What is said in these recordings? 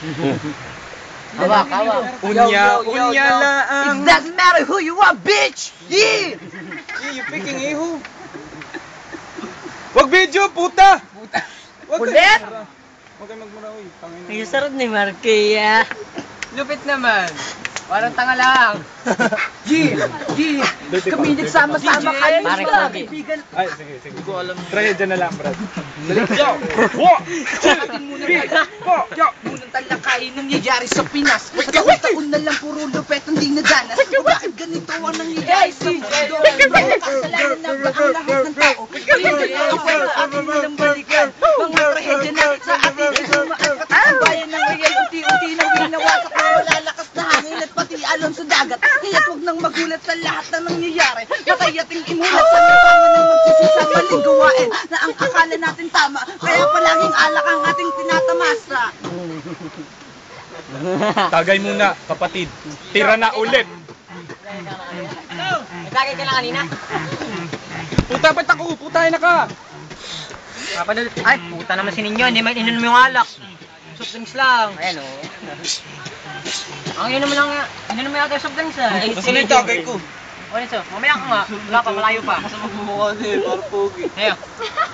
Hawak, hawak. Unya, unya laang. It doesn't matter who you are, bitch! Yeah! Yeah, you picking iho. Wag video, puta! Puta. Wag Ulit? Huwag kayo magmura, uy. Ang sarap ni Marquia. Lupit naman. Parang tanga lang. Yeah! Yeah! Kami nagsama-sama kami Pogi. kaibigan. Ay, sige, sige. Hindi ko alam. Try dyan na lang, Brad. Dali. Yo! Wo! Atin muna tayo. Wo! Yo! Unang talakayin ng nangyayari sa Pinas. Sa taon-taon na lang puro lupet ang di nadanas. Bakit ganito ang nangyayari sa mundo? Kasalanan na ba ang lahat at pati alon sa dagat. Kaya huwag nang magulat sa lahat na nangyayari. Patay ating imulat sa napangan ng magsisisa maling gawain na ang akala natin tama. Kaya palaging alak ang ating tinatamasa. Tagay muna, kapatid. Tira na ulit. Nagkagay ka lang kanina. Puta, ba't ako? Putay na ka! Kapadal. Ay, puta naman si Ninyo. Hindi man ininom yung alak. Drinks lang. Ayan o. Ang ininom mo lang. Ininom mo yata yung soft drinks ah. Na yung tagay ko? O nito, mamaya ka nga. Wala pa, malayo pa. Mukha niya, para pogi. Ayan.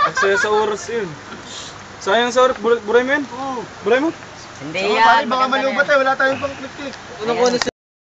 Ang saya sa oras yun. Sayang sa oras. Buray mo yan? Oo. Buray mo? Hindi yan. Baka malubat eh, wala tayong pang click-click. Ano ko na